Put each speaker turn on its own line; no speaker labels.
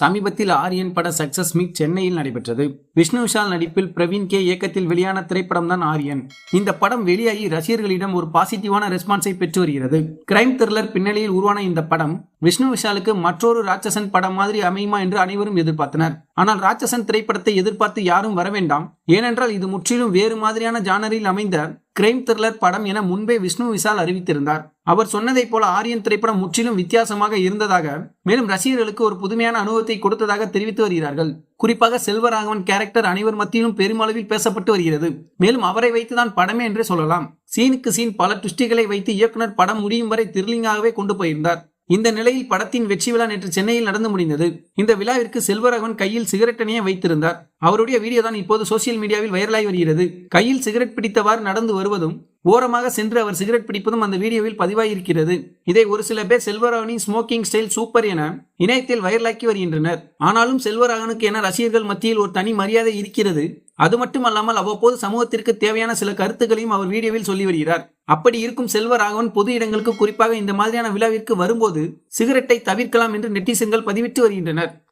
சமீபத்தில் ஆரியன் பட success meet சென்னையில் நடைபெற்றது. விஷ்ணு விஷால் நடிப்பில் பிரவீன் கே இயக்கத்தில் வெளியான திரைப்படம் தான் ஆரியன். இந்த படம் வெளியாகி ரசிகர்களிடம் ஒரு பாசிட்டிவான ரெஸ்பான்ஸை பெற்று வருகிறது. கிரைம் த்ரில்லர் பின்னணியில் உருவான இந்த படம் விஷ்ணு விஷாலுக்கு மற்றொரு ராட்சசன் படம் மாதிரி அமையுமா என்று அனைவரும் எதிர்பார்த்தனர். ஆனால் ராட்சசன் திரைப்படத்தை எதிர்பார்த்து யாரும் வர வேண்டாம். ஏனென்றால் இது முற்றிலும் வேறு மாதிரியான ஜானரில் அமைந்த கிரைம் த்ரில்லர் படம் என முன்பே விஷ்ணு விஷால் அறிவித்திருந்தார். அவர் சொன்னதைப் போல ஆரியன் திரைப்படம் முற்றிலும் வித்தியாசமாக இருந்ததாக மேலும் ரசிகர்களுக்கு ஒரு புதுமையான அனுபவத்தை கொடுத்ததாக தெரிவித்து வருகிறார்கள். குறிப்பாக செல்வராகவன் கேரக்டர் அனைவர் மத்தியிலும் பெருமளவில் பேசப்பட்டு வருகிறது. மேலும் அவரை வைத்துதான் படமே என்றே சொல்லலாம். சீனுக்கு சீன் பல டுஸ்டிகளை வைத்து இயக்குனர் படம் முடியும் வரை த்ரில்லிங்காகவே கொண்டு போயிருந்தார். இந்த நிலையில் படத்தின் வெற்றி விழா நேற்று சென்னையில் நடந்து முடிந்தது. இந்த விழாவிற்கு செல்வராகவன் கையில் சிகரெட்டனையே வைத்திருந்தார். அவருடைய வீடியோ தான் இப்போது சோசியல் மீடியாவில் வைரலாகி வருகிறது. கையில் சிகரெட் பிடித்தவாறு நடந்து வருவதும் ஓரமாக சென்று அவர் சிகரெட் பிடிப்பதும் அந்த வீடியோவில் பதிவாயிருக்கிறது. இதை ஒரு சில பேர் செல்வராகவனின் ஸ்மோக்கிங் ஸ்டைல் சூப்பர் என இணையத்தில் வைரலாக்கி வருகின்றனர். ஆனாலும் செல்வராகவனுக்கு என ரசிகர்கள் மத்தியில் ஒரு தனி மரியாதை இருக்கிறது. அது மட்டுமல்லாமல் அவ்வப்போது சமூகத்திற்கு தேவையான சில கருத்துக்களையும் அவர் வீடியோவில் சொல்லி வருகிறார். அப்படி இருக்கும் செல்வராகவன் பொது இடங்களுக்கு குறிப்பாக இந்த மாதிரியான விழாவிற்கு வரும்போது சிகரெட்டை தவிர்க்கலாம் என்று நெட்டிசன்கள் பதிவிட்டு வருகின்றனர்.